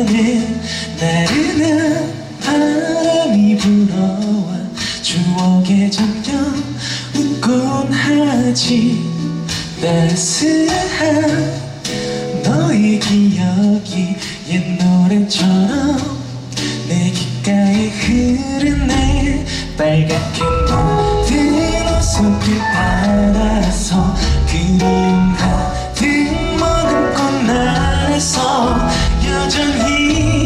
밤엔 나른한 바람이 불어와 추억에 잠깐 웃곤 하지 따스한 너의 기억이 옛 노래처럼 내 귓가에 흐르네 빨갛게 물든 옷속을 따라서 그리움 가득 머금고 나에서 正义。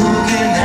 to at